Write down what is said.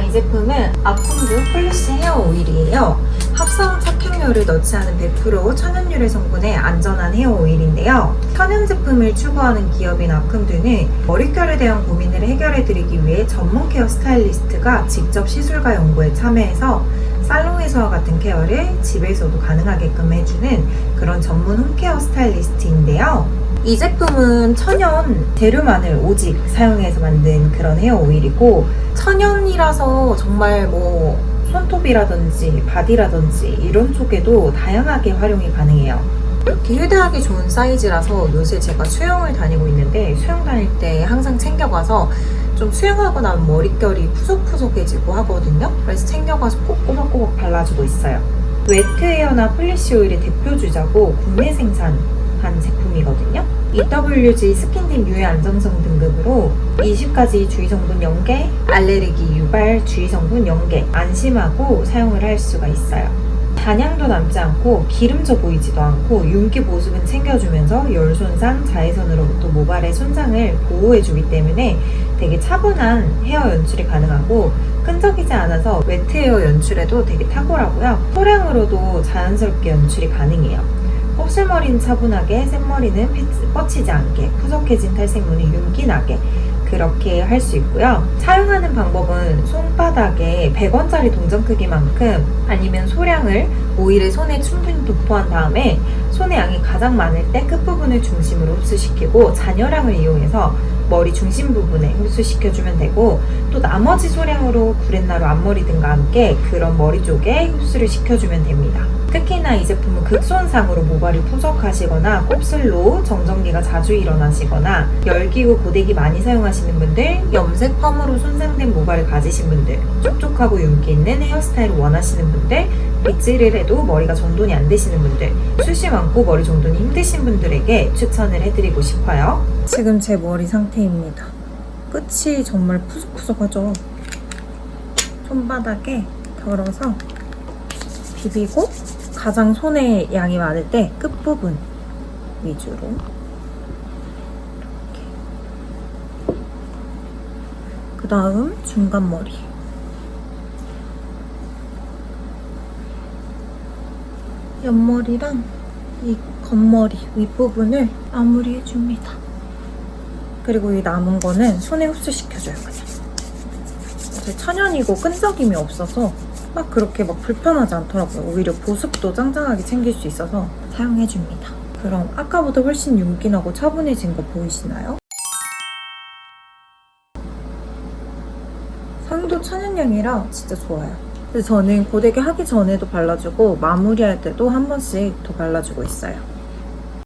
이 제품은 아콤드 폴리시 헤어 오일이에요. 합성 착향료를 넣지 않은 100% 천연유래 성분의 안전한 헤어 오일인데요. 천연 제품을 추구하는 기업인 아콤드는 머릿결에 대한 고민을 해결해드리기 위해 전문 케어 스타일리스트가 직접 시술과 연구에 참여해서 살롱에서와 같은 케어를 집에서도 가능하게끔 해주는 그런 전문 홈케어 스타일리스트인데요. 이 제품은 천연 재료만을 오직 사용해서 만든 그런 헤어 오일이고 천연이라서 정말 뭐 손톱이라든지 바디라든지 이런 쪽에도 다양하게 활용이 가능해요. 이렇게 휴대하기 좋은 사이즈라서 요새 제가 수영을 다니고 있는데 수영 다닐 때 항상 챙겨가서 좀 수영하고 나면 머릿결이 푸석푸석해지고 하거든요. 그래서 챙겨가서 꼭 꼬박꼬박 발라주고 있어요. 웨트웨어나 폴리시 오일의 대표 주자고 국내 생산 한 제품이거든요. EWG 스킨딥 유해 안정성 등급으로 20가지 주의 성분 0개, 알레르기 유발 주의 성분 0개, 안심하고 사용을 할 수가 있어요. 단향도 남지 않고 기름져 보이지도 않고 윤기 보습은 챙겨주면서 열 손상, 자외선으로부터 모발의 손상을 보호해주기 때문에 되게 차분한 헤어 연출이 가능하고 끈적이지 않아서 웨트 헤어 연출에도 되게 탁월하고요. 소량으로도 자연스럽게 연출이 가능해요. 곱슬머리는 차분하게, 생머리는 뻗치지 않게, 푸석해진 탈색무는 윤기나게 그렇게 할 수 있고요. 사용하는 방법은 손바닥에 100원짜리 동전 크기만큼 아니면 소량을 오일을 손에 충분히 도포한 다음에 손의 양이 가장 많을 때 끝부분을 중심으로 흡수시키고 잔여량을 이용해서 머리 중심 부분에 흡수시켜주면 되고 또 나머지 소량으로 구렛나루 앞머리 등과 함께 그런 머리 쪽에 흡수를 시켜주면 됩니다. 특히나 이 제품은 극손상으로 모발이 푸석하시거나 곱슬로 정전기가 자주 일어나시거나 열기구 고데기 많이 사용하시는 분들, 염색 펌으로 손상된 모발을 가지신 분들, 촉촉하고 윤기 있는 헤어스타일을 원하시는 분들, 빗질을 해도 머리가 정돈이 안 되시는 분들, 숱이 많고 머리 정돈이 힘드신 분들에게 추천을 해드리고 싶어요. 지금 제 머리 상태입니다. 끝이 정말 푸석푸석하죠? 손바닥에 덜어서 비비고 가장 손에 양이 많을 때 끝부분 위주로 이렇게 그 다음 중간 머리 옆머리랑 이 겉머리 윗부분을 마무리해줍니다 그리고 이 남은 거는 손에 흡수시켜줘요 그냥 제 천연이고 끈적임이 없어서 막 그렇게 막 불편하지 않더라고요. 오히려 보습도 짱짱하게 챙길 수 있어서 사용해줍니다. 그럼 아까보다 훨씬 윤기나고 차분해진 거 보이시나요? 천연향이라 진짜 좋아요. 그래서 저는 고데기 하기 전에도 발라주고 마무리할 때도 한 번씩 더 발라주고 있어요.